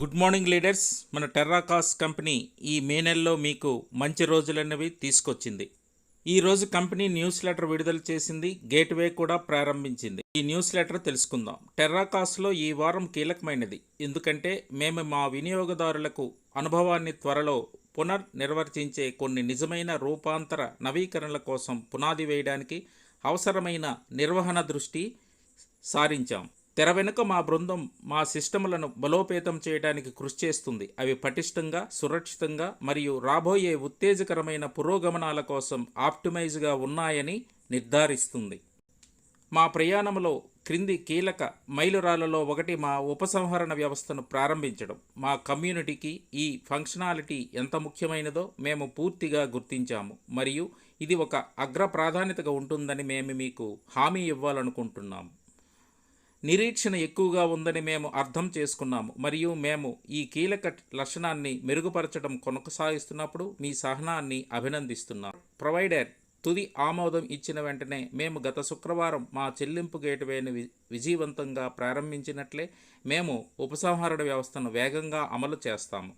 Good morning leaders మన టెర్రాకాస్ company ఈ మే నెలలో మీకు మంచి రోజులన్నవి తీసుకొచ్చింది. ఈ రోజు కంపెనీ న్యూస్ లెటర్ విడుదల చేసింది గేట్వే కూడా ప్రారంభించింది. ఈ న్యూస్ లెటర్ తెలుసుకుందాం టెర్రాకాస్లో ఈ వారం కీలకమైనది. ఎందుకంటే మేము మా వినియోగదారులకు అనుభవాన్ని త్వరలో పునర్నిర్వర్తించే కొన్ని నిజమైన రూపాంతర నవీకరణల కోసం పునాది వేయడానికి అవసరమైన నిర్వహణ దృష్టి సారించాం. తెర వెనుక మా బృందం మా సిస్టములను బలోపేతం చేయడానికి కృషి చేస్తుంది. అవి పటిష్టంగా సురక్షితంగా మరియు రాబోయే ఉత్తేజకరమైన పురోగమనాల కోసం ఆప్టిమైజ్గా ఉన్నాయని నిర్ధారిస్తుంది. మా ప్రయాణంలో క్రింది కీలక మైలురాళ్ళలో ఒకటి మా ఉపసంహరణ వ్యవస్థను ప్రారంభించడం. మా కమ్యూనిటీకి ఈ ఫంక్షనాలిటీ ఎంత ముఖ్యమైనదో మేము పూర్తిగా గుర్తించాము. మరియు ఇది ఒక అగ్ర ప్రాధాన్యతగా ఉంటుందని మేము మీకు హామీ ఇవ్వాలనుకుంటున్నాము. నిరీక్షణ ఎక్కువగా ఉందని మేము అర్థం చేసుకున్నాము. మరియు మేము ఈ కీలక లక్షణాన్ని మెరుగుపరచడం కొనసాగిస్తున్నప్పుడు మీ సహనాన్ని అభినందిస్తున్నాం. ప్రొవైడర్ తుది ఆమోదం ఇచ్చిన వెంటనే మేము గత శుక్రవారం మా చెల్లింపు గేట్వేని వి విజయవంతంగా ప్రారంభించినట్లే మేము ఉపసంహరణ వ్యవస్థను వేగంగా అమలు చేస్తాము.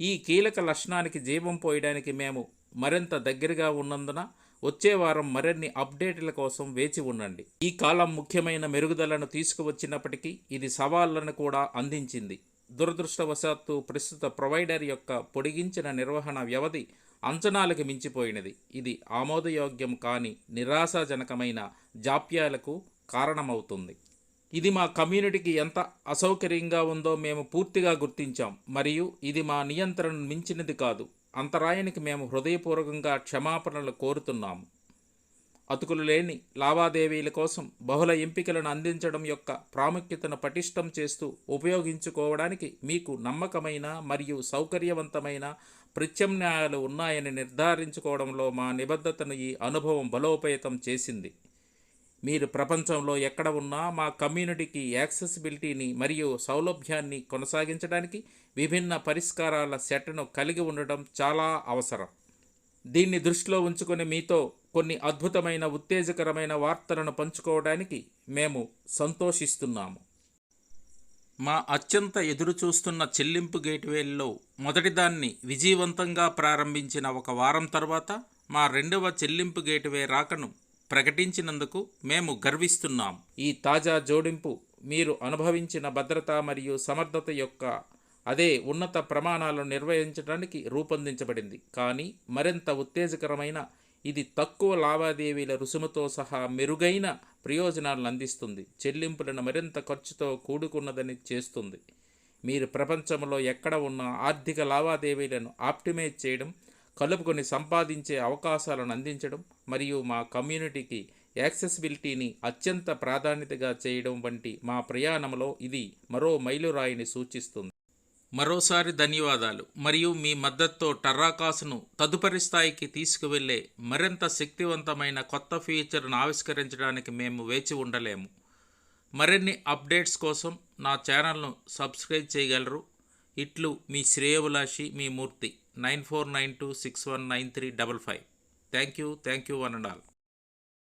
ఈ కీలక లక్షణానికి జీవం పోయడానికి మేము మరింత దగ్గరగా ఉన్నందున వచ్చే వారం మరిన్ని అప్డేట్ల కోసం వేచి ఉండండి. ఈ కాలం ముఖ్యమైన మెరుగుదలను తీసుకువచ్చినప్పటికీ ఇది సవాళ్ళను కూడా అందించింది. దురదృష్టవశాత్తు ప్రస్తుత ప్రొవైడర్ యొక్క పొడిగించిన నిర్వహణ వ్యవధి అంచనాలకు మించిపోయినది. ఇది ఆమోదయోగ్యం కాని నిరాశాజనకమైన జాప్యాలకు కారణమవుతుంది. ఇది మా కమ్యూనిటీకి ఎంత అసౌకర్యంగా ఉందో మేము పూర్తిగా గుర్తించాం. మరియు ఇది మా నియంత్రణను మించినది కాదు. అంతరాయానికి మేము హృదయపూర్వకంగా క్షమాపణలు కోరుతున్నాము. అతుకులు లేని లావాదేవీల కోసం బహుళ ఎంపికలను అందించడం యొక్క ప్రాముఖ్యతను పటిష్టం చేస్తూ ఉపయోగించుకోవడానికి మీకు నమ్మకమైన మరియు సౌకర్యవంతమైన ప్రత్యామ్నాయాలు ఉన్నాయని నిర్ధారించుకోవడంలో మా నిబద్ధతను ఈ అనుభవం బలోపేతం చేసింది. మీరు ప్రపంచంలో ఎక్కడ ఉన్నా మా కమ్యూనిటీకి యాక్సెసిబిలిటీని మరియు సౌలభ్యాన్ని కొనసాగించడానికి విభిన్న పరిష్కారాల సెట్ను కలిగి ఉండటం చాలా అవసరం. దీన్ని దృష్టిలో ఉంచుకొని మీతో కొన్ని అద్భుతమైన ఉత్తేజకరమైన వార్తలను పంచుకోవడానికి మేము సంతోషిస్తున్నాము. మా అత్యంత ఎదురుచూస్తున్న చెల్లింపు గేట్వేల్లో మొదటిదాన్ని విజయవంతంగా ప్రారంభించిన ఒక వారం తర్వాత మా రెండవ చెల్లింపు గేట్వే రాకను ప్రకటించినందుకు మేము గర్విస్తున్నాం. ఈ తాజా జోడింపు మీరు అనుభవించిన భద్రత మరియు సమర్థత యొక్క అదే ఉన్నత ప్రమాణాలను నిర్వహించడానికి రూపొందించబడింది. కానీ మరింత ఉత్తేజకరమైన ఇది తక్కువ లావాదేవీల రుసుముతో సహా మెరుగైన ప్రయోజనాలను అందిస్తుంది. చెల్లింపులను మరింత ఖర్చుతో కూడుకున్నదని చేస్తుంది. మీరు ప్రపంచంలో ఎక్కడ ఉన్న ఆర్థిక లావాదేవీలను ఆప్టిమైజ్ చేయడం కలుపుకొని సంపాదించే అవకాశాలను అందించడం మరియు మా కమ్యూనిటీకి యాక్సెసిబిలిటీని అత్యంత ప్రాధాన్యతగా చేయడం వంటి మా ప్రయాణంలో ఇది మరో మైలురాయిని సూచిస్తుంది. మరోసారి ధన్యవాదాలు. మరియు మీ మద్దతుతో టర్రాకాస్ను తదుపరి స్థాయికి తీసుకువెళ్ళే మరింత శక్తివంతమైన కొత్త ఫీచర్ను ఆవిష్కరించడానికి మేము వేచి ఉండలేము. మరిన్ని అప్డేట్స్ కోసం నా ఛానల్ను సబ్స్క్రైబ్ చేయగలరు. ఇట్లు మీ శ్రేయభిలాషి మీ Murthy. Nine four nine two six one nine three double five. Thank you thank you one and all.